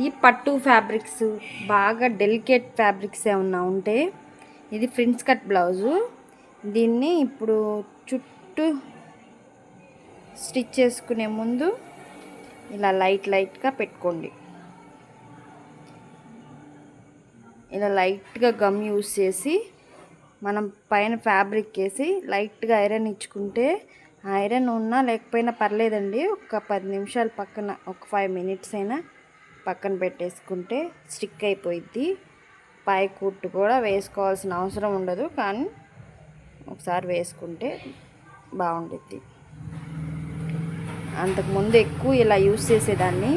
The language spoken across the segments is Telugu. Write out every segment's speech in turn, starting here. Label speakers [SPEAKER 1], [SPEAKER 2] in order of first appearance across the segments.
[SPEAKER 1] ఈ పట్టు ఫ్యాబ్రిక్స్ బాగా డెలికేట్ ఫ్యాబ్రిక్స్ ఏమన్నా ఉంటే ఇది ఫ్రిన్స్ కట్ బ్లౌజు. దీన్ని ఇప్పుడు చుట్టూ స్టిచ్ చేసుకునే ముందు ఇలా లైట్ లైట్గా పెట్టుకోండి. ఇలా లైట్గా గమ్ యూజ్ చేసి మనం పైన ఫ్యాబ్రిక్ వేసి లైట్గా ఐరన్ ఇచ్చుకుంటే ఐరన్ ఉన్నా లేకపోయినా పర్లేదండి. ఒక పది నిమిషాలు పక్కన ఒక ఫైవ్ మినిట్స్ అయినా పక్కన పెట్టేసుకుంటే స్టిక్ అయిపోయిద్ది. పై కుట్టు కూడా వేసుకోవాల్సిన అవసరం ఉండదు కానీ ఒకసారి వేసుకుంటే బాగుండిద్ది. అంతకుముందు ఎక్కువ ఇలా యూస్ చేసేదాన్ని.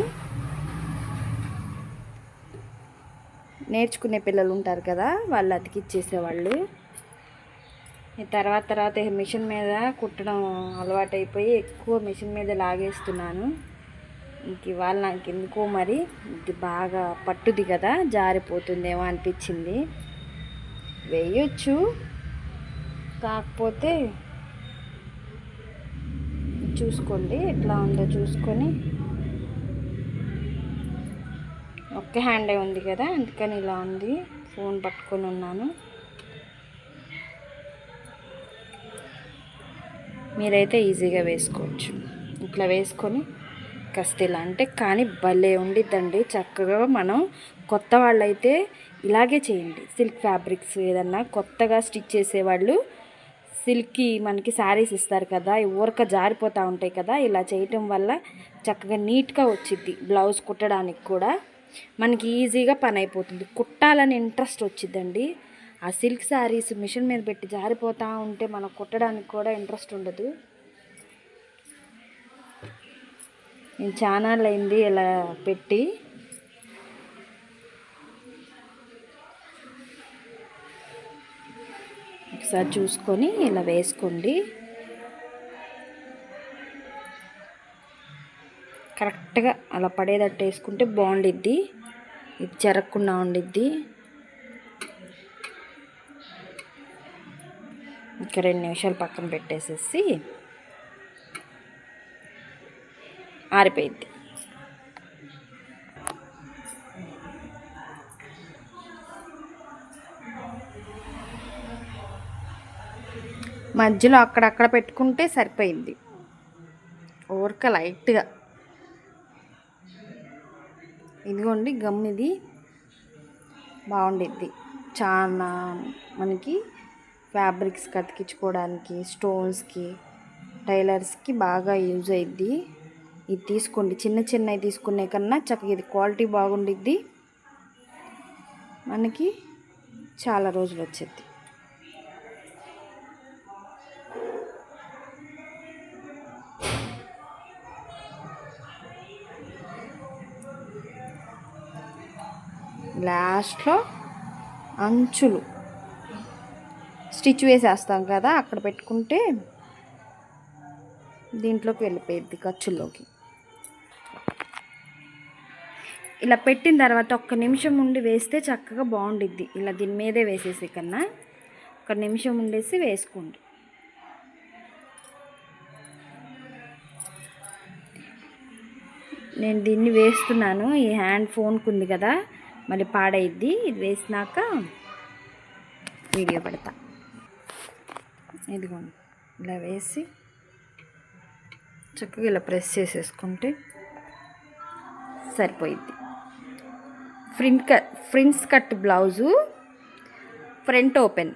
[SPEAKER 1] నేర్చుకునే పిల్లలు ఉంటారు కదా వాళ్ళు అతికిచ్చేసేవాళ్ళు. తర్వాత తర్వాత మిషన్ మీద కుట్టడం అలవాటైపోయి ఎక్కువ మిషన్ మీద లాగేస్తున్నాను. ఇంక ఇవాళ నాకు ఎందుకో మరి ఇది బాగా పట్టుది కదా జారిపోతుందేమో అనిపించింది. వేయొచ్చు. కాకపోతే చూసుకోండి ఎట్లా ఉందో చూసుకొని. ఒక్క హ్యాండే ఉంది కదా అందుకని ఇలా ఉంది. ఫోన్ పట్టుకొని ఉన్నాను. మీరైతే ఈజీగా వేసుకోవచ్చు. ఇట్లా వేసుకొని కస్తీలా అంటే కానీ భలే ఉండిద్దండి. చక్కగా మనం కొత్త వాళ్ళైతే ఇలాగే చేయండి. సిల్క్ ఫ్యాబ్రిక్స్ ఏదన్నా కొత్తగా స్టిచ్ చేసేవాళ్ళు సిల్క్కి మనకి శారీస్ ఇస్తారు కదా ఊరక జారిపోతూ ఉంటాయి కదా ఇలా చేయటం వల్ల చక్కగా నీట్గా వచ్చిద్ది. బ్లౌజ్ కుట్టడానికి కూడా మనకి ఈజీగా పని అయిపోతుంది. కుట్టాలని ఇంట్రెస్ట్ వచ్చిద్దండి. ఆ సిల్క్ శారీస్ మిషన్ మీద పెట్టి జారిపోతూ ఉంటే మనం కుట్టడానికి కూడా ఇంట్రెస్ట్ ఉండదు. నేను చాలా అయింది ఇలా పెట్టి. ఒకసారి చూసుకొని ఇలా వేసుకోండి. కరెక్ట్గా అలా పడేటట్టు వేసుకుంటే బాగుండిద్ది. ఇది చెరగకుండా ఉండిద్ది. ఇంకా రెండు నిమిషాలు పక్కన పెట్టేసేసి ఆరిపోయింది. మధ్యలో అక్కడక్కడ పెట్టుకుంటే సరిపోయింది. ఊరక లైట్గా. ఇదిగోండి గమ్ ఇది బాగుండిద్ది. చాలా మనకి ఫ్యాబ్రిక్స్ కతికించుకోవడానికి స్టోన్స్కి టైలర్స్కి బాగా యూజ్ అయ్యిద్ది ఇది తీసుకోండి. చిన్న చిన్నవి తీసుకునే కన్నా చక్కగా ఇది క్వాలిటీ బాగుండిద్ది. మనకి చాలా రోజులు వచ్చేది. లాస్ట్లో అంచులు. స్టిచ్ వేసేస్తాం కదా అక్కడ పెట్టుకుంటే దీంట్లోకి వెళ్ళిపోయిద్ది ఖర్చుల్లోకి. ఇలా పెట్టిన తర్వాత ఒక్క నిమిషం ఉండి వేస్తే చక్కగా బాగుండిద్ది. ఇలా దీని మీదే వేసేసి కన్నా ఒక నిమిషం ఉండేసి వేసుకోండి. నేను దీన్ని వేస్తున్నాను. ఈ హ్యాండ్ ఫోన్కు ఉంది కదా మళ్ళీ పాడైద్ది. ఇది వేసినాక వీడియో పెడతా. ఇదిగోండి. ఇలా వేసి చక్కగా ఇలా ప్రెస్ చేసేసుకుంటే సరిపోయిద్ది. Front cut fronts cut blouse front open.